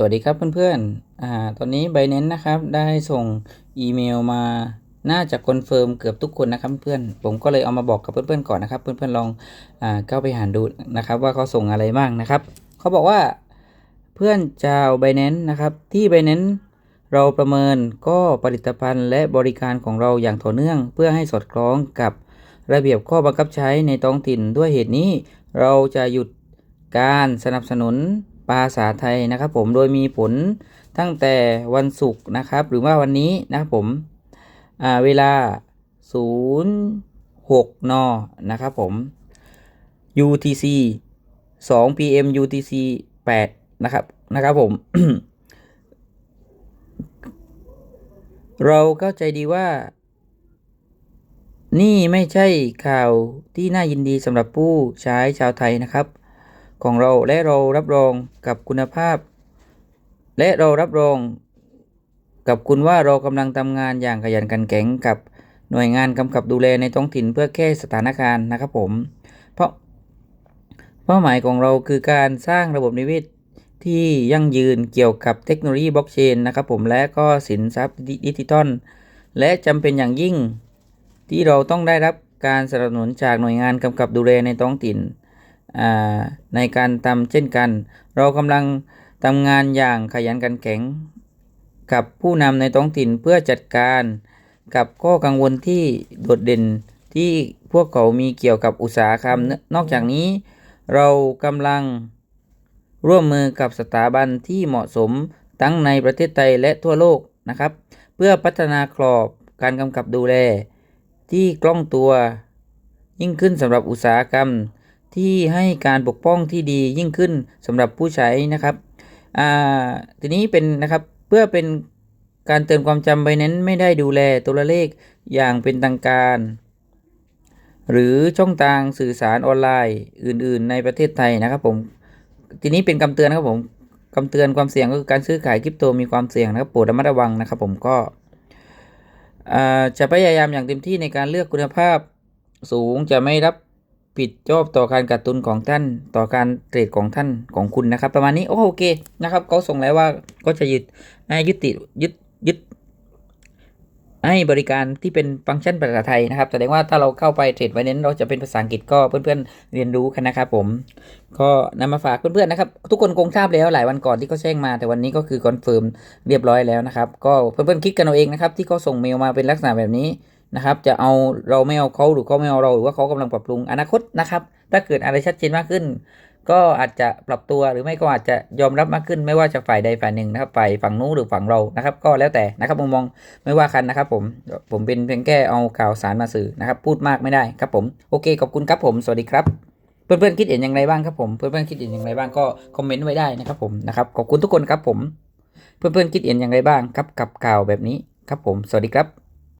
สวัสดีครับเพื่อนๆอ่าตอนนี้ b บ n a n c e นะครับ ได้ส่งอีเมลมา น่าจะคอนเฟิร์มเกือบทุกคนนะครับเพื่อนผมก็เลยเอามาบอกกับเพื่อนๆก่อนนะครับ เพื่อนๆลองอ่าเข้าไปหาดูนะครับ ว่าเขาส่งอะไรบ้างนะครับ เขาบอกว่าเพื่อนชาว b บ n a n c e นะครับ ที่ b บ n a n c e เราประเมินก็ผลิตภัณฑ์และบริการของเราอย่างต่อเนื่อง เพื่อให้สอดคล้องกับระเบียบข้อบังคับใช้ในท้องถิ่นด้วยเหตุนี้ เราจะหยุดการสนับสนุน ภาษาไทยนะครับ ผมโดยมีผลตั้งแต่วันศุกร์นะครับ หรือว่าวันนี้นะครับผมเวลา 06 น นะครับผม UTC 2 PM UTC 8 นะครับนะครับผม เราเข้าใจดีว่า นี่ไม่ใช่ข่าวที่น่ายินดีสำหรับผู้ใช้ชาวไทยนะครับ ของเราและเรารับรองกับคุณภาพ และเรารับรองกับคุณว่าเรากำลังทำงานอย่างขยันขันแข็งกับหน่วยงานกำกับดูแลในท้องถิ่นเพื่อแก้สถานการณ์นะครับผม เพราะเป้าหมายของเราคือการสร้างระบบนิเวศที่ยั่งยืนเกี่ยวกับเทคโนโลยีบล็อกเชนนะครับผมและก็สินทรัพย์ดิจิทัลและจำเป็นอย่างยิ่ง ที่เราต้องได้รับการสนับสนุนจากหน่วยงานกำกับดูแลในท้องถิ่น ในการทำเช่นกัน เรากำลังทำงานอย่างขยันขันแข็ง กับผู้นำในท้องถิ่นเพื่อจัดการกับข้อกังวลที่โดดเด่นที่พวกเขามีเกี่ยวกับอุตสาหกรรม นอกจากนี้ เรากำลังร่วมมือกับสถาบันที่เหมาะสมทั้งในประเทศไทยและทั่วโลกนะครับ เพื่อพัฒนากรอบการกำกับดูแล ที่กล้องตัว ยิ่งขึ้นสำหรับอุตสาหกรรม ที่ให้การปกป้องที่ดียิ่งขึ้นสำหรับผู้ใช้นะครับทีนี้เป็นนะครับเพื่อเป็นการเตือนความจำไปนั้นไม่ได้ดูแลตัวเลขอย่างเป็นทางการ หรือช่องทางสื่อสารออนไลน์อื่น ๆ ในประเทศไทยนะครับผมทีนี้เป็นคำเตือนนะครับผมคำเตือนความเสี่ยงก็คือการซื้อขายคริปโตมีความเสี่ยงนะครับโปรดระมัดระวังนะครับผมก็จะพยายามอย่างเต็มที่ในการเลือกคุณภาพสูงจะไม่รับ ผิดชอบต่อการกัดตุนของท่าน ต่อการเทรดของท่านของคุณนะครับ ประมาณนี้โอเคนะครับเขาส่งแล้วว่าก็จะยึดให้ยุติยึดยึดให้บริการที่เป็นฟังก์ชันภาษาไทยนะครับแสดงว่าถ้าเราเข้าไปเทรดไว้เน้นเราจะเป็นภาษาอังกฤษก็เพื่อนๆเรียนรู้กันนะครับผมก็นำมาฝากเพื่อนๆนะครับทุกคนคงทราบแล้วหลายวันก่อนที่เขาแจ้งมา แต่วันนี้ก็คือคอนเฟิร์มเรียบร้อยแล้วนะครับ ก็เพื่อนๆคิดกันเอาเองนะครับที่เขาส่งเมลมาเป็นลักษณะแบบนี้ นะครับ จะเอาเราไม่เอาเขาหรือเขาไม่เอาเราหรือว่าเขากำลังปรับปรุงอนาคตนะครับ ถ้าเกิดอะไรชัดเจนมากขึ้น ก็อาจจะปรับตัวหรือไม่ก็อาจจะยอมรับมากขึ้น ไม่ว่าจะฝ่ายใดฝ่ายหนึ่งนะครับฝ่ายฝั่งนู้นหรือฝั่งเรานะครับ ก็แล้วแต่นะครับมุมมองไม่ว่ากันนะครับ ผมผมเป็นเพียงแค่เอาข่าวสารมาสื่อนะครับ พูดมากไม่ได้ครับผมโอเคขอบคุณครับผมสวัสดีครับเพื่อนๆคิดเห็นอย่างไรบ้างครับผมเพื่อนๆคิดเห็นอย่างไรบ้างก็คอมเมนต์ไว้ได้นะครับผมนะครับขอบคุณทุกคนครับผม เพื่อนๆคิดเห็นอย่างไรบ้างครับกับข่าวแบบนี้ครับผม สวัสดีครับ